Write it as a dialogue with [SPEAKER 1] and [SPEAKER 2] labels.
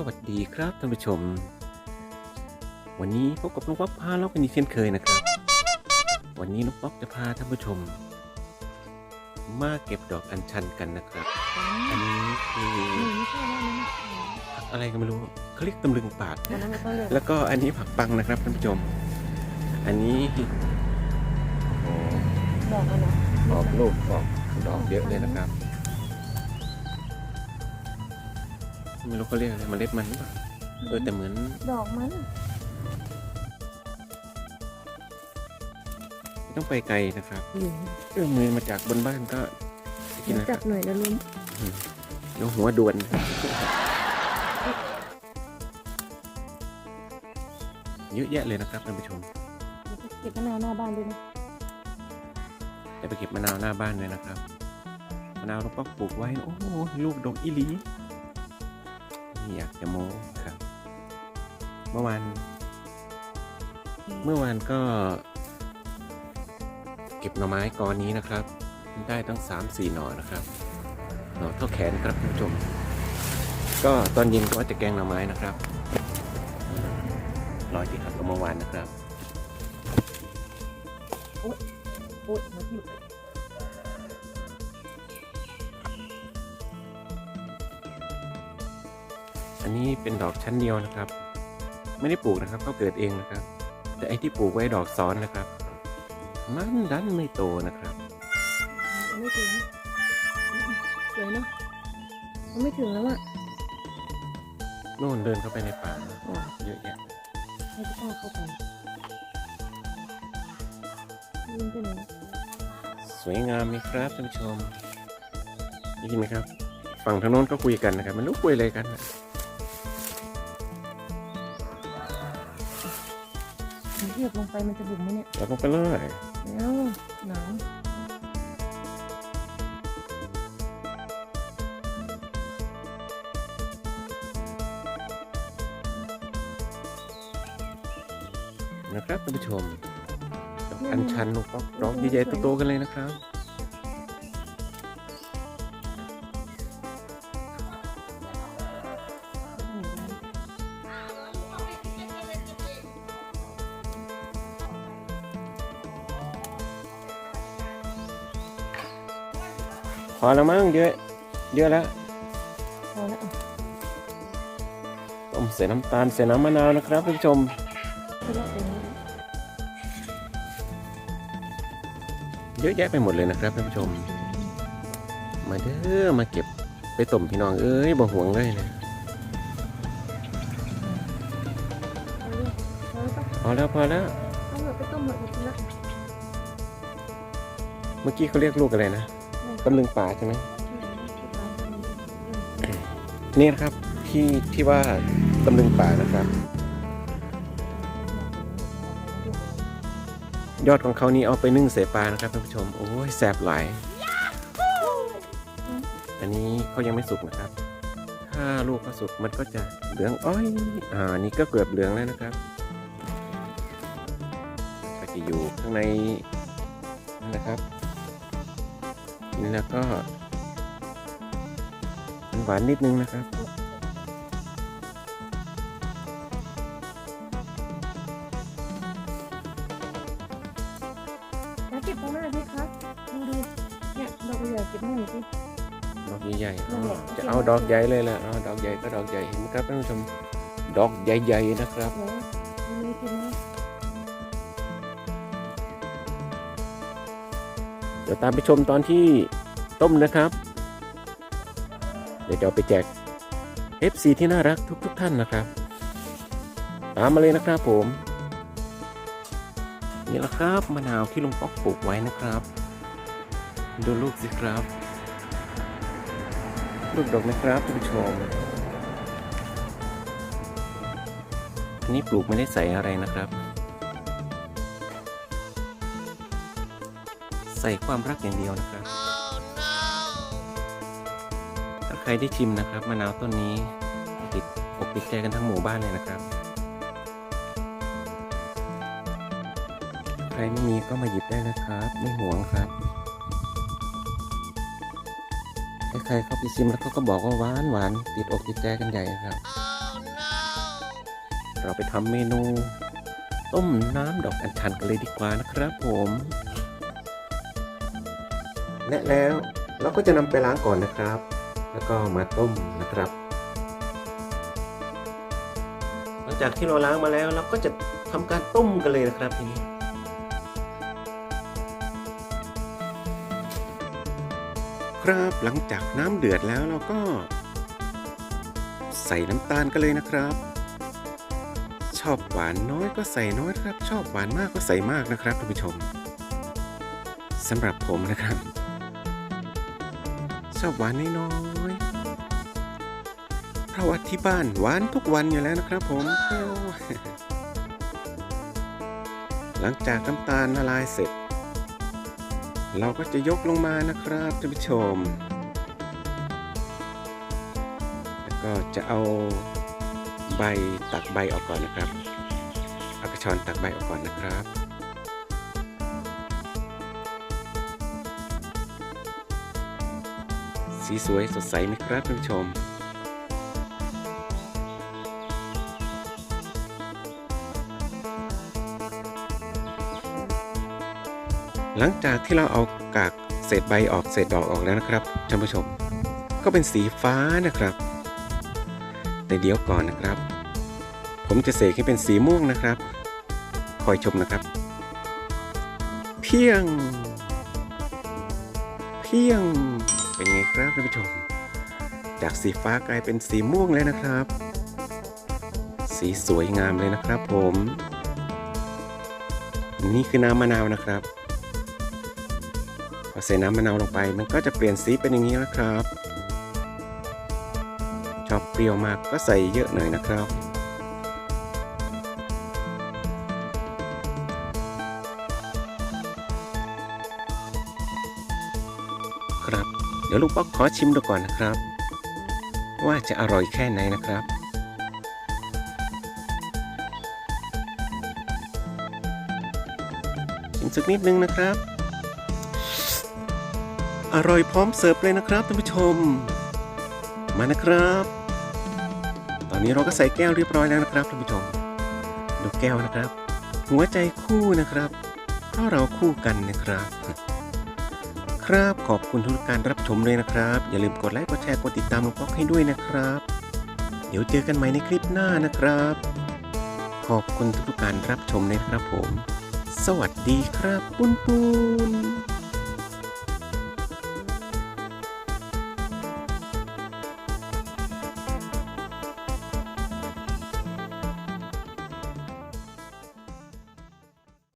[SPEAKER 1] สวัสดีครับท่านผู้ชม วันนี้พบกับลุงป๊อกพาเรากันอีกเช่นเคยนะครับ วันนี้ลุงป๊อกจะพาท่านผู้ชม มาเก็บดอกอัญชันกันนะครับ อันนี้คือ
[SPEAKER 2] ไม่ใช่แล้วมัน
[SPEAKER 1] ผักอะไรก็ไม่รู้เขาเรียกตำลึงปาก
[SPEAKER 2] อันนั้นมันต้องเลือก
[SPEAKER 1] แล้วก็อันนี้ผักปังนะครับท่านผู้ชม อันนี้โอ้
[SPEAKER 2] ดอกอะนะ
[SPEAKER 1] ออกลูกออกดอกเยอะเลยนะครับ ไม่รู้เขาเรียกอะไรเมล็ดมันหรือเปล่าเออแต่เหมือน
[SPEAKER 2] ดอกมัน
[SPEAKER 1] ไม่ต้องไปไกลนะครับ
[SPEAKER 2] อยู่
[SPEAKER 1] เอื้อมมือมาจากบนบ้านก็จะกิน
[SPEAKER 2] เดี๋ยว
[SPEAKER 1] นะค
[SPEAKER 2] จั
[SPEAKER 1] รั
[SPEAKER 2] บบหน่อยนะลุง
[SPEAKER 1] เดี๋ยวหัวด่วน เยอะแยะเลยนะครับท่านผู้ชม
[SPEAKER 2] เก็บมะนาวหน้าบ้านด้วยนะ
[SPEAKER 1] จะไปเก็บมะนาวหน้าบ้านเลยนะครับ มะนาวเราก็ปลูกไว้โอ้โหลูกดกอีหลี ไม่อยากจะโม้ครับ เมื่อวานเมื่อวานก็ เก็บหน่อไม้กอนี้นะครับ ได้ตั้งสามสี่หน่อนะครับหน่อเท่าแขนครับท่านผู้ชม ก็ตอนเย็นก็ว่าจะแกงหน่อไม้นะครับร้อยที่ขับเมื่อวานนะครับ
[SPEAKER 2] โอ๊ยมาที่
[SPEAKER 1] อันนี้เป็นดอกชั้นเดียวนะครับ ไม่ได้ปลูกนะครับเขาเกิดเองนะครับ แต่ไอ้ที่ปลูกไว้ดอกซ้อนนะครับ มันดันไม่โตนะครับ
[SPEAKER 2] ไม่ถึงสวยเนาะมันไม่ถึงแล้วอะ
[SPEAKER 1] โน่นเดินเข้าไปในป่า
[SPEAKER 2] อ๋อ
[SPEAKER 1] เยอะแยะ
[SPEAKER 2] ให้พี่ต้าเข้าไปยิงไปไหน
[SPEAKER 1] สวยงามไหมครับท่านผู้ชมได้ยินไหมครับ ฝั่งทางโน้นก็คุยกันนะครับไมันรู้คุยอะไรกันนะ
[SPEAKER 2] เทียบลงไปมันจะบุ๋มไหมเนี่ย
[SPEAKER 1] เราลงไปเลย
[SPEAKER 2] แล้วหนาว
[SPEAKER 1] นะครับท่านผู้ชมดอกอัญชันลูกป๊อกดอกใหญ่ๆโตๆกันเลยนะครับ พอแล้วมั้งเยอะเยอะแล้ว
[SPEAKER 2] พอแล้วอะ
[SPEAKER 1] ต้มใส่น้ำตาลใส่น้ำมะนาวนะครับท่านผู้ชม
[SPEAKER 2] ไปแล้วไปแล้ว
[SPEAKER 1] เยอะแยะไปหมดเลยนะครับท่านผู้ชม มาเด้อมาเก็บไปต้มพี่น้องเอ้ยบ่ห่วงเลยนะ
[SPEAKER 2] เอาเลยเอาเลยปะ
[SPEAKER 1] พอแล้วพอแล้ว
[SPEAKER 2] เอาเลยไปต้มเลยกินละ
[SPEAKER 1] เมื่อกี้เขาเรียกลูกอะไรนะ ตำลึงป่าใช่ไหมนี่นะครับที่ที่ว่าตำลึงป่านะครับ ยอดของเขานี่เอาไปนึ่งเสปลานะครับท่านผู้ชมโอ้ยแสบหลายอันนี้เขายังไม่สุกนะครับ ถ้าลูกเขาสุกมันก็จะเหลืองอ้อยอ่านี่ก็เกือบเหลืองแล้วนะครับก็จะอยู่ข้างในนั่นนะครับนี่ แล้วก็มันหวานนิดนึงนะครับ
[SPEAKER 2] แล้วเก็บตรงหน้าสิคะดูดูเนี่ยดอกใหญ่เก็บหน้าหน่อยสิ
[SPEAKER 1] ดอกใหญ่ๆ
[SPEAKER 2] นั่นแหละ
[SPEAKER 1] จะเอาดอกใหญ่เลยแหละเอาดอกใหญ่ก็ดอกใหญ่เห็นไหมครับท่านผู้ชม ดอกใหญ่ๆนะครับ
[SPEAKER 2] แล้วไม่กินนะ
[SPEAKER 1] เดี๋ยวตามไปชมตอนที่ต้มนะครับ เดี๋ยวจะเอาไปแจก FC ที่น่ารักทุกๆทท่านนะครับ ตามมาเลยนะครับผม นี่แหละครับมะนาวที่ลุงป๊อกปลูกไว้นะครับ ดูลูกสิครับ ลูกดอกนะครับท่านผู้ชมอันนี้ปลูกไม่ได้ใส่อะไรนะครับ ส่ความรักอย่างเดียวนะครับถ้าใครได้ชิมนะครับมะนาวต้นนี้ติดอกติดใจกันทั้งหมู่บ้านเลยนะครับ ใครไม่มีก็มาหยิบได้นะครับ ไม่หวงครับใครเข้าไปชิมแล้วเขาก็บอกว่าหวานหวานติดอกติดใจกันใหญ่ครับ
[SPEAKER 3] Oh
[SPEAKER 1] เราไปทำเมนู ต้มน้ำดอกอัญชันกันเลยดีกว่านะครับผม และแล้วเราก็จะนำไปล้างก่อนนะครับ แล้วก็มาต้มนะครับ หลังจากที่เราล้างมาแล้วเราก็จะทำการต้มกันเลยนะครับทีนี้ครับหลังจากน้ำเดือดแล้วเราก็ ใส่น้ำตาลกันเลยนะครับ ชอบหวานน้อยก็ใส่น้อยครับ ชอบหวานมากก็ใส่มากนะครับท่านผู้ชมสำหรับผมนะครับ ชอบหวานน้อยเพราะว่าที่บ้านหวานทุกวันอยู่แล้วนะครับ ผม หลังจากน้ำตาลละลายเสร็จ เราก็จะยกลงมานะครับท่านผู้ชม แล้วก็จะเอาใบตักใบออกก่อนนะครับ เอากระชอนตักใบออกก่อนนะครับ สีสวยสดใสไหมครับท่านผู้ชมหลังจากที่เราเอากากเศษใบออกเศษดอกออกแล้วนะครับท่านผู้ชม ก็เป็นสีฟ้านะครับ แต่เดี๋ยวก่อนนะครับ ผมจะเสกให้เป็นสีม่วงนะครับ คอยชมนะครับ เพียง เพียง เป็นไงครับท่านผู้ชม จากสีฟ้ากลายเป็นสีม่วงแล้วนะครับ สีสวยงามเลยนะครับผม นี่คือน้ำมะนาวนะครับพอใส่น้ำมะนาวลงไป มันก็จะเปลี่ยนสีเป็นอย่างนี้นะครับ ชอบเปรี้ยวมากก็ใส่เยอะหน่อยนะครับ เดี๋ยวลูกป๊อกขอชิมดูก่อนนะครับ ว่าจะอร่อยแค่ไหนนะครับ ชิมสักนิดนึงนะครับ อร่อยพร้อมเสิร์ฟเลยนะครับท่านผู้ชม มานะครับ ตอนนี้เราก็ใส่แก้วเรียบร้อยแล้วนะครับท่านผู้ชมดูแก้วนะครับ หัวใจคู่นะครับเพราะเราคู่กันนะครับ ครับ ขอบคุณทุกการรับชมเลยนะครับ อย่าลืมกดไลค์กดแชร์กดติดตามลุงป๊อกให้ด้วยนะครับ เดี๋ยวเจอกันใหม่ในคลิปหน้านะครับ ขอบคุณทุกการรับชมเลยนะครับผม สวัสดีครับปุ้นปุ้น